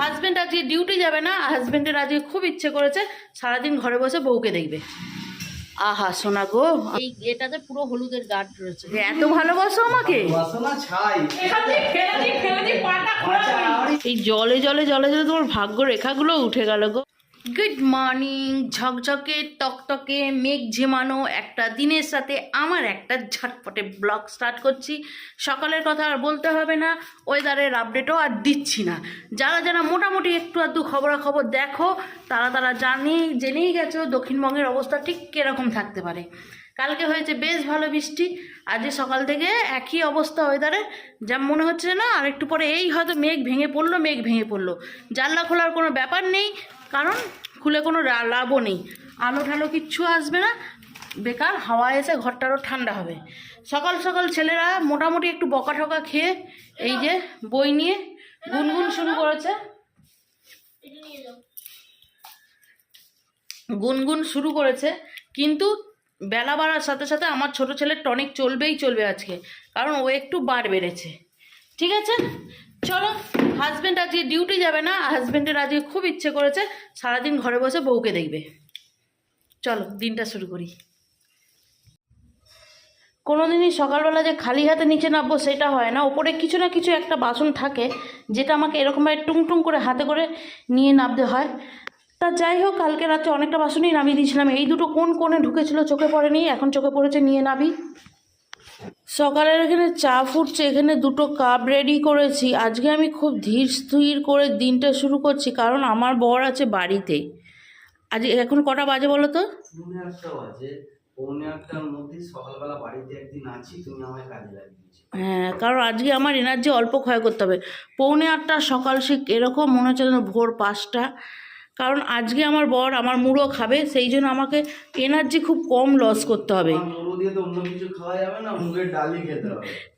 Husband আজকে duty যাবে না হাজবেন্ডের আজকে খুব ইচ্ছে করেছে সারাদিন ঘরে বসে বউকে দেখবে। আহা সোনা গো। এই এটাতে পুরো হলুদের গার্ড রয়েছে। এত ভালোবাসো আমাকে? এই জলে জলে জলে জলে তোমার ভাগ্য রেখাগুলো উঠে গেল গো। গুড মর্নিং ঝকঝকে টকটকে মেঘ ঝেমানো, একটা দিনের সাথে আমার একটা ঝটপটে ব্লগ স্টার্ট করছি। সকালের কথা আর বলতে হবে না ওয়েদারের আপডেটও আর দিচ্ছি না। যারা যারা মোটামুটি একটু আধটু খবরাখবর দেখো, তারা তারা জানেই, জেনেই গেছো দক্ষিণবঙ্গের অবস্থা ঠিক কীরকম থাকতে পারে। কালকে হয়েছে বেশ ভালো বৃষ্টি, আজকে সকাল থেকে একই অবস্থা ওয়েদারে যা মনে হচ্ছে না, আর একটু পরে এই হয়তো মেঘ ভেঙে পড়ল, মেঘ ভেঙে পড়ল। জানলা খোলার কোনো ব্যাপার নেই কারণ খুলে কোনো লাভও নেই। আলো ঠালো কিচ্ছু আসবে না। বেকার হাওয়া এসে ঘরটারও ঠান্ডা হবে। সকাল সকাল ছেলেরা মোটামুটি একটু বকা ঠকা খেয়ে এই যে বই নিয়ে গুনগুন শুরু করেছে। গুনগুন শুরু করেছে। কিন্তু বেলা বাড়ার সাথে সাথে আমার ছোট ছেলের টনিক চলবেই চলবে আজকে। কারণ ও একটু বার বেড়েছে। ঠিক আছে? চলো হাজব্যান্ড আজকে ডিউটি যাবে না হাজব্যান্ডের আজকে খুব ইচ্ছে করেছে, সারাদিন ঘরে বসে বউকে দেখবে। চলো, দিনটা শুরু করি। কোনোদিনই সকালবেলা যে খালি হাতে নিচে নামবো সেটা হয় না। ওপরে কিছু না কিছু একটা বাসন থাকে, যেটা আমাকে এরকমভাবে টুং টুং করে হাতে করে নিয়ে নামতে হয়। তা যাই হোক, কালকে রাতে অনেকটা বাসনই নামিয়ে দিয়েছিলাম। এই দুটো কোন কোণে ঢুকেছিল চোখে পড়েনি, এখন চোখে পড়েছে, নিয়ে নাবি সকালের এখানে চা ফুটছে এখানে দুটো কাপ রেডি করেছি। আজকে আমি খুব ধীর স্থির করে দিনটা শুরু করছি কারণ আমার বর আছে বাড়িতে। আজ এখন কটা বাজে বলো তো? হ্যাঁ কারণ আজকে আমার এনার্জি অল্প ক্ষয় করতে হবে। পৌনে আটটা সকাল সে এরকম মনে হচ্ছে যেন ভোর পাঁচটা। কারণ আজকে আমার বর আমার মুড়ো খাবে সেই জন্য আমাকে এনার্জি খুব কম লস করতে হবে।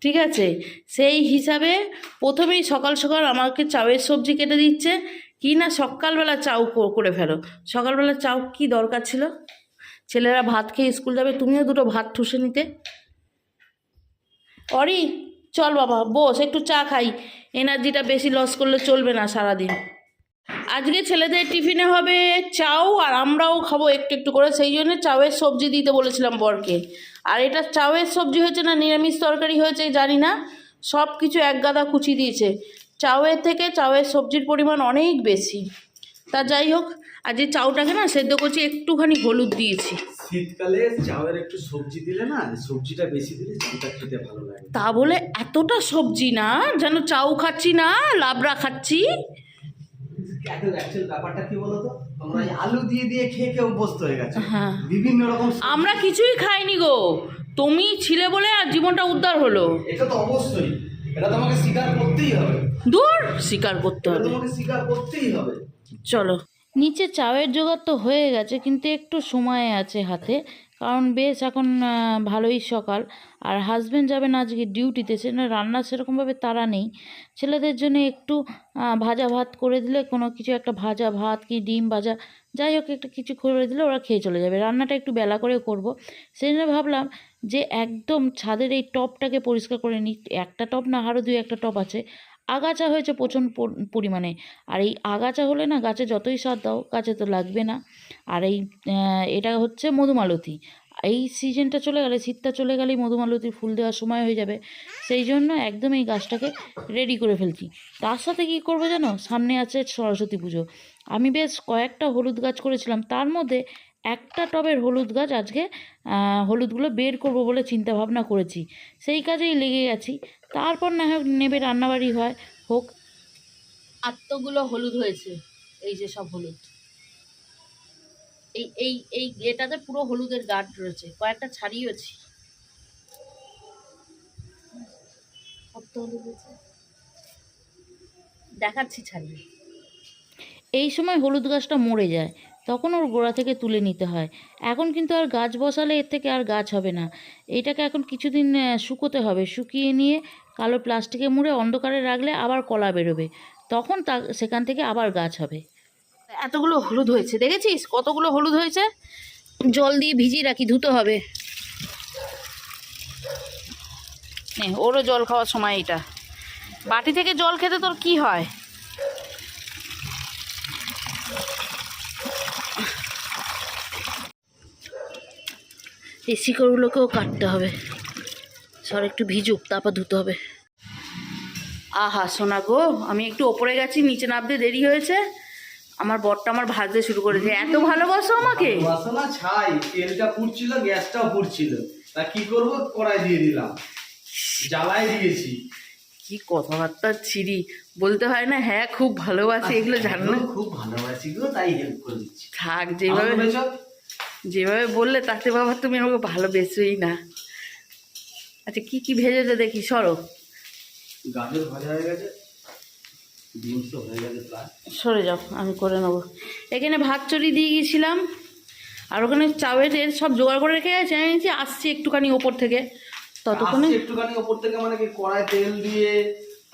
ঠিক আছে সেই হিসাবে প্রথমেই সকাল সকাল আমাকে চাউয়ের সবজি কেটে দিচ্ছে। কি না সকালবেলা চাউ করে ফেলো। সকালবেলা চাউ কি দরকার ছিল? ছেলেরা ভাত খেয়ে স্কুল যাবে তুমিও দুটো ভাত ঠুসে নিতে। অরি চল বাবা বস একটু চা খাই। এনার্জিটা বেশি লস করলে চলবে না সারাদিন। আজকে ছেলেদের টিফিনে হবে চাউ আর আমরাও খাব একটু একটু করে। সেই জন্য চাউয়ের সবজি দিতে বলেছিলাম বরকে। আর এটা চাউয়ের সবজি হয়েছে না নিরামিষ তরকারি হয়েছে জানি না। সব কিছু এক গাদা কুচি দিয়েছে। চাউয়ের থেকে চাউয়ের সবজির পরিমাণ অনেক বেশি। তা যাই হোক আর যে চাউটাকে না সেদ্ধ করছি একটুখানি হলুদ দিয়েছি। শীতকালে চাউয়ের একটু সবজি দিলে না সবজিটা বেশি দিলে চাউটা খেতে ভালো লাগে। তা বলে এতটা সবজি না যেন চাউ খাচ্ছি না লাবড়া খাচ্ছি। এখন অ্যাকচুয়াল ব্যাপারটা কি বলতো? তোমরা আলু দিয়ে দিয়ে খেয়ে খেয়ে অভ্যস্ত হয়ে গেছো। বিভিন্ন রকম আমরা কিছুই খাইনি গো। তুমি ছিলে বলে আর জীবনটা উদ্ধার হলো। এটা তো অবশ্যই। এটা তোমাকে স্বীকার করতেই হবে। দূর স্বীকার করতে হবে। তোমাকে স্বীকার করতেই হবে। চলো। নিচে চায়ের জোগাড় তো হয়ে গেছে কিন্তু একটু সময় আছে হাতে। কারণ বেশ এখন ভালোই সকাল। আর হাজব্যান্ড যাবেন আজকে ডিউটিতে সেজন্য রান্না সেরকমভাবে তারা নেই। ছেলেদের জন্য একটু ভাজা ভাত করে দিলে, কোনো কিছু একটা ভাজা ভাত কি ডিম ভাজা, যাই হোক একটা কিছু করে দিলে ওরা খেয়ে চলে যাবে। রান্নাটা একটু বেলা করে করব। সেই জন্য ভাবলাম যে একদম ছাদের এই টপটাকে পরিষ্কার করে নিই। একটা টপ না আরও দুই একটা টপ আছে। আগাছা হয়েছে প্রচণ্ড পরিমাণে। আর এই আগাছা হলে না গাছে যতই সার দাও, গাছে তো লাগবে না। আর এই এটা হচ্ছে মধুমালতী। এই সিজনটা চলে গেলে, শীতটা চলে গেলেই মধুমালতির ফুল দেওয়ার সময় হয়ে যাবে। সেই জন্য একদম এই গাছটাকে রেডি করে ফেলছি। তার সাথে কী করব জানো? সামনে আছে সরস্বতী পুজো। আমি বেশ কয়েকটা হলুদ গাছ করেছিলাম। তার মধ্যে একটা টবের হলুদ গাছ আজকে হলুদগুলো বের করব বলে চিন্তা ভাবনা করেছি। সেই কাজেই লেগে গেছি। তারপর না হোক নেবে রান্নাবাড়ি হয় হোক। আত্মগুলো হলুদ হয়েছে এই যে সব হলুদ। এই এই এই এটাতে পুরো হলুদের গাঢ় রয়েছে কয়েকটা ছাড়িয়েছি দেখাচ্ছি ছাড়িয়ে। এই সময় হলুদ গাছটা মরে যায় তখন ওর গোড়া থেকে তুলে নিতে হয়। এখন কিন্তু আর গাছ বসালে এর থেকে আর গাছ হবে না। এটাকে এখন কিছুদিন শুকোতে হবে। শুকিয়ে নিয়ে কালো প্লাস্টিকে মুড়ে অন্ধকারে রাখলে আবার কলা বেরোবে। তখন তা, সেখান থেকে আবার গাছ হবে। এতগুলো হলুদ হয়েছে, দেখেছিস? কতগুলো হলুদ হয়েছে? জল দিয়ে ভিজিয়ে রাখি, ধুতে হবে। ওরও জল খাওয়ার সময় এটা বাটি থেকে জল খেতে তোর কি হয়? এই শিকড়গুলোকেও কাটতে হবে। সর একটু ভিজুক তারপর ধুতে হবে। আহা সোনা গো আমি একটু ওপরে গেছি নিচে নামতে দেরি হয়েছে। আমার বরটা আমার ভাজতে শুরু করেছে। এত ভালোবাসো আমাকে? বাসনা ছাই। তেলটা পুড়ছিল গ্যাসটাও পুড়ছিল। তা কি করব? কড়াই দিয়ে দিলাম। জ্বালাই দিয়েছি। কি কথাবার্তা ছিরি। বলতে হয় না হ্যাঁ খুব ভালোবাসি এগুলো জানো না? খুব ভালোবাসি গো তাই হেল্প করে দিচ্ছি। থাক যেভাবে? যেভাবে বললে তাতে বাবা তুমি আমাকে ভালোবেসোই না। আচ্ছা কি কি ভেজেছে দেখি সরো। গাজর ভাজা হয়ে গেছে সরে যাও আমি করে নেব। এখানে ভাত চড়ি দিয়ে গিয়েছিলাম আর ওখানে চাউয়ের সব জোগাড় করে রেখে গেছে আমি আসছি একটুখানি ওপর থেকে। ততক্ষণে একটুখানি ওপর থেকে মানে কি কড়াই তেল দিয়ে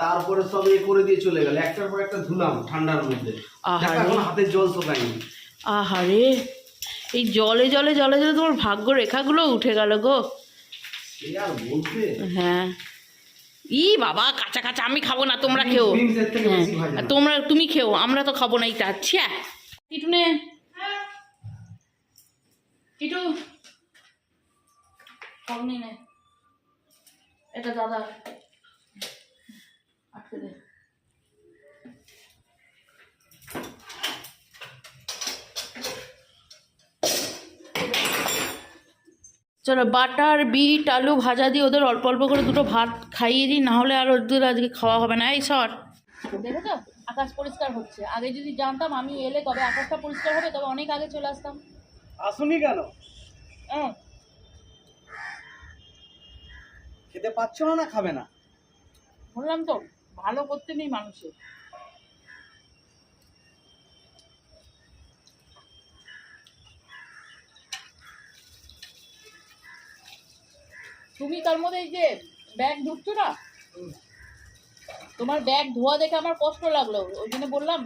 তারপরে সব এ করে দিয়ে চলে গেল। একটার পর একটা ধুলাম ঠান্ডার মধ্যে। আহারে। হাতের জল শোকায়নি। আহারে। এই জলে জলে জলে জলে তোমার ভাগ্য রেখাগুলো উঠে গেল গো। হ্যাঁ। ই বাবা কাঁচা কাঁচা আমি খাব না তোমরা খেও। হ্যাঁ। তোমরা তুমি খেও আমরা তো খাব না আচ্ছা টিটুনে টিটু এটা দাদা। আটকে দে। চলো বাটার বিট আলু ভাজা দিয়ে ওদের অল্প অল্প করে দুটো ভাত খাইয়ে দিই নাহলে আর ওদের আজকে খাওয়া হবে না। এই সর। দেখেছ আকাশ পরিষ্কার হচ্ছে। আগে যদি জানতাম আমি এলে তবে আকাশটা পরিষ্কার হবে তবে অনেক আগে চলে আসতাম। আসুনি কেন? হ্যাঁ। খেতে পাচ্ছ না না খাবে না? বললাম তো ভালো করতে নেই মানুষের তুমি তার মধ্যে এই যে ব্যাগ ঢুকছো না? তোমার ব্যাগ ধোয়া দেখে আমার কষ্ট লাগল। ওই জন্য বললাম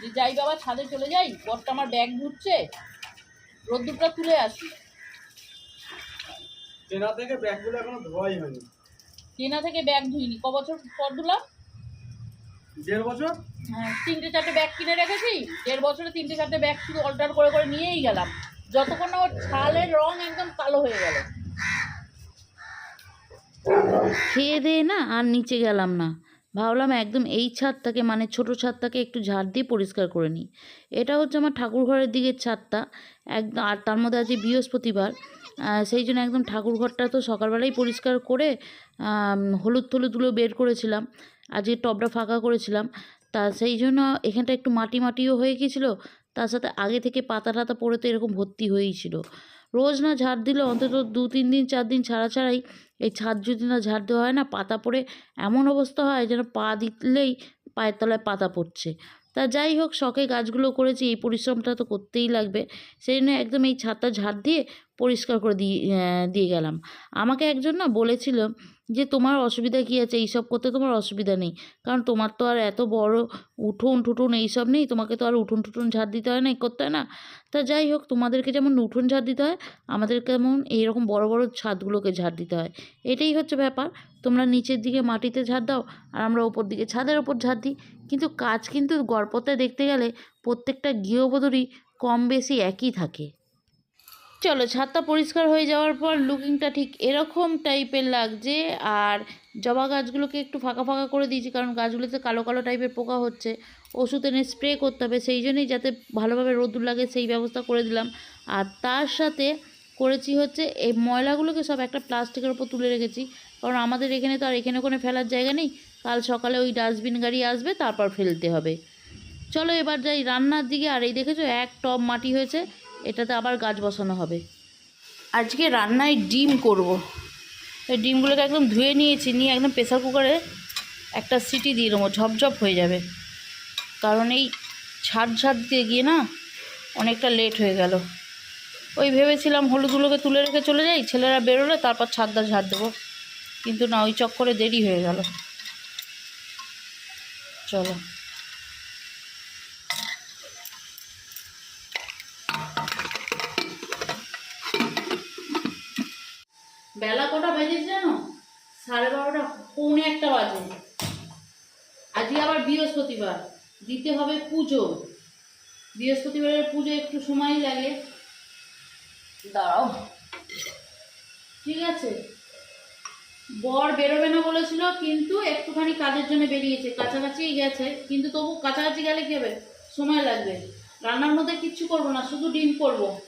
যে যাই বাবা ছাদে চলে যাই। বরটা আমার ব্যাগ ধুচ্ছে রোদ্দুরটা তুলে আসি। চেনা থেকে ব্যাগগুলো এখনও ধোয়াই হয়নি। চেনা থেকে ব্যাগ ধুইনি। ক বছর পর ধুলাম? দেড় বছর? হ্যাঁ তিনটে চারটে ব্যাগ কিনে রেখেছি। দেড় বছরে তিনটে চারটে ব্যাগ শুধু অল্টার করে করে নিয়েই গেলাম। যতক্ষণ না ওর ছালের রং একদম কালো হয়ে গেল। খেয়ে দিয়ে না আর নিচে গেলাম না। ভাবলাম একদম এই ছাদটাকে মানে ছোট ছাদটাকে একটু ঝাড় দিয়ে পরিষ্কার করে নিই। এটা হচ্ছে আমার ঠাকুর ঘরের দিকের ছাদটা। একদম আর তার মধ্যে আছে বৃহস্পতিবার। সেই জন্য একদম ঠাকুর ঘরটা তো সকালবেলাই পরিষ্কার করে হলুদ টলুদগুলো বের করেছিলাম। আজকে টবটা ফাঁকা করেছিলাম, তা সেই জন্য এখানটা একটু মাটি মাটিও হয়ে গিয়েছিল। তার সাথে আগে থেকে পাতা টাতা পড়ে তো এরকম ভর্তি হয়েই ছিল। রোজ না ঝাড় দিলে অন্তত দু, তিন দিন, চার দিন ছাড়া ছাড়াই এই ছাদ যদি না ঝাড় দেওয়া হয় না, পাতা পড়ে এমন অবস্থা হয় যেন পা দিলেই পায়ের তলায় পাতা পড়ছে। তা যাই হোক, শখে গাছগুলো করেছি, এই পরিশ্রমটা তো করতেই লাগবে। সেই জন্য একদম এই ছাদটা ঝাড় দিয়ে পরিষ্কার করে দিয়ে দিয়ে গেলাম। আমাকে একজন না বলেছিল যে, তোমার অসুবিধা কী আছে? এইসব করতে তোমার অসুবিধা নেই। কারণ তোমার তো আর এত বড় উঠোন টুটুন এইসব নেই। তোমাকে তো আর উঠোন টুটুন ঝাড় দিতে হয় না এই করতে হয় না। তা যাই হোক, তোমাদেরকে যেমন উঠোন ঝাড় দিতে হয় আমাদেরকে যেমন এইরকম বড় বড় ছাদগুলোকে ঝাড় দিতে হয়। এটাই হচ্ছে ব্যাপার। তোমরা নিচের দিকে মাটিতে ঝাড় দাও আর আমরা ওপর দিকে ছাদের ওপর ঝাড় দিই। কিন্তু কাজ কিন্তু গড়পড়তায় দেখতে গেলে প্রত্যেকটা গৃহবধূরই কম বেশি একই থাকে। চলো, ছাদটা পরিষ্কার হয়ে যাওয়ার পর লুকিংটা ঠিক এরকম টাইপের লাগছে। আর জবা গাছগুলোকে একটু ফাঁকা ফাঁকা করে দিয়েছি, কারণ গাছগুলোতে কালো কালো টাইপের পোকা হচ্ছে। ওষুধ এনে স্প্রে করতে হবে, সেই জন্যই যাতে ভালোভাবে রোদুর লাগে, সেই ব্যবস্থা করে দিলাম। আর তার সাথে করেছি হচ্ছে, এই ময়লাগুলোকে সব একটা প্লাস্টিকের ওপর তুলে রেখেছি। কারণ আমাদের এখানে তো আর এখানে ওখানে ফেলার জায়গা নেই। কাল সকালে ওই ডাস্টবিন গাড়ি আসবে, তারপর ফেলতে হবে। চলো এবার যাই রান্নার দিকে। আর এই দেখেছ, এক টব মাটি হয়েছে। এটাতে আবার গাছ বসানো হবে। আজকে রান্নায় ডিম করব। এই ডিমগুলোকে একদম ধুয়ে নিয়েছি নিয়ে একদম প্রেসার কুকারে একটা সিটি দিয়ে দেবো ঝপঝপ হয়ে যাবে। কারণ এই ছাদ ছাদ দিয়ে গিয়ে না অনেকটা লেট হয়ে গেল। ওই ভেবেছিলাম হলুদগুলোকে তুলে রেখে চলে যাই ছেলেরা বেরোলে তারপর ছাদটা ঝাড় দেবো। কিন্তু না ওই চক্করে দেরি হয়ে গেল। চলো বেলা কটা বাজেছে জানো সাড়ে বারোটা পৌনে একটা বাজে। আজকে আবার বৃহস্পতিবার, দিতে হবে পুজো। বৃহস্পতিবারের পুজো একটু সময় লাগে। দাঁড়াও। ঠিক আছে। বর বেরোবে না বলেছিল, কিন্তু একটুখানি কাজের জন্য বেরিয়েছে। কাছাকাছিই গেছে, কিন্তু তবু কাছাকাছি গেলে কি হবে? সময় লাগবে। রান্নার মধ্যে কিচ্ছু করব না, শুধু ডিম করব।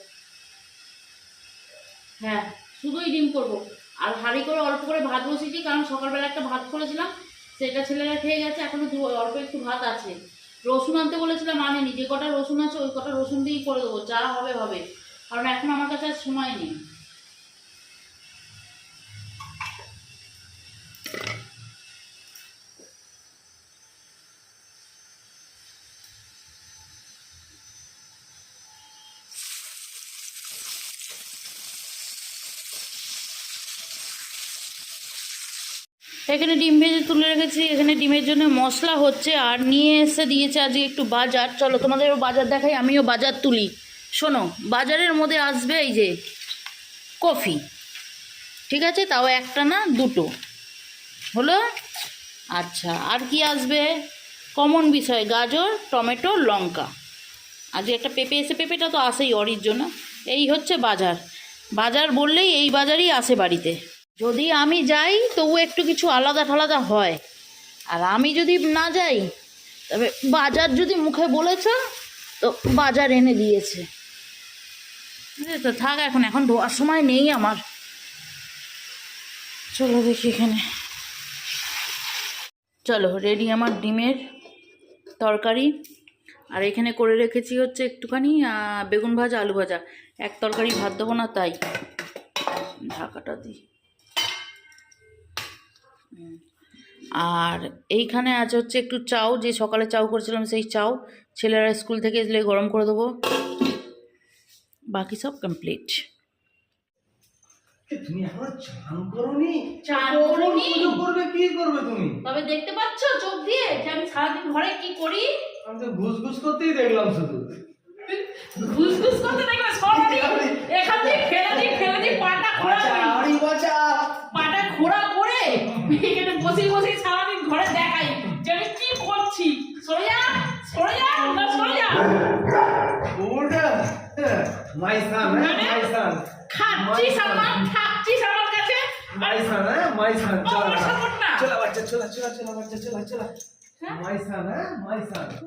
হ্যাঁ শুধুই ডিম করব। আর হাঁড়ি করে অল্প করে ভাত বসিয়েছি, কারণ সকালবেলা একটা ভাত করেছিলাম, সেটা ছেলেরা খেয়ে গেছে এখনও অল্প একটু ভাত আছে। রসুন আনতে বলেছিলাম আনেনি যে কটা রসুন আছে, ওই কটা রসুন দিয়েই করে দেবো, যা হবে হবে। কারণ এখন আমার কাছে আর সময় নেই। এখানে ডিম ভেজে তুলে রেখেছি। এখানে ডিমের জন্য মশলা হচ্ছে আর নিয়ে এসে দিয়েছে আজকে একটু বাজার। চলো তোমাদেরও বাজার দেখাই, আমিও বাজার তুলি। শোনো, বাজারের মধ্যে আসবে এই যে কফি। ঠিক আছে? তাও একটা না দুটো। হলো? আচ্ছা আর কি আসবে? কমন বিষয়, গাজর, টমেটো, লঙ্কা। আজকে একটা পেঁপে এসে, পেঁপেটা তো আসেই অরির জন্য। এই হচ্ছে বাজার। বাজার বললেই এই বাজারই আসে বাড়িতে। যদি আমি যাই, তবু একটু কিছু আলাদা ঠালাদা হয়। আর আমি যদি না যাই, তবে বাজার যদি মুখে বলেছ, তো বাজার এনে দিয়েছে। তো থাক এখন এখন ধোয়ার সময় নেই আমার। চলো দেখি এখানে। চলো রেডি আমার ডিমের তরকারি। আর এখানে করে রেখেছি হচ্ছে একটুখানি বেগুন ভাজা, আলু ভাজা। এক তরকারি ভাত দেবো না, তাই। ঢাকাটা দিই। আর এইখানে আছে হচ্ছে একটু চাউ যে সকালে চাউ করেছিলাম সেই চাউ ছেলেরা স্কুল থেকে এলে গরম করে দেবো। বাকি সব কমপ্লিট তুমি এখনও চান করনি? চান কখন পুজো করবে কি করবে তুমি? তবে দেখতে পাচ্ছ চোখ দিয়ে যে আমি সারাদিন ঘরে কি করি? আমি তো ঘুষ ঘুষ করতেই দেখলাম শুধু। করতে দেখলে সরাসরি এখান থেকে ফেলে দিই। খাচ্ছিস আমার খাচ্ছিস আমার কাছে। মাই সান হ্যাঁ মাই সান চলো। চলো বাচ্চা চলো চলো চলো বাচ্চা চলো চলো মাইসান হ্যাঁ? মাই সান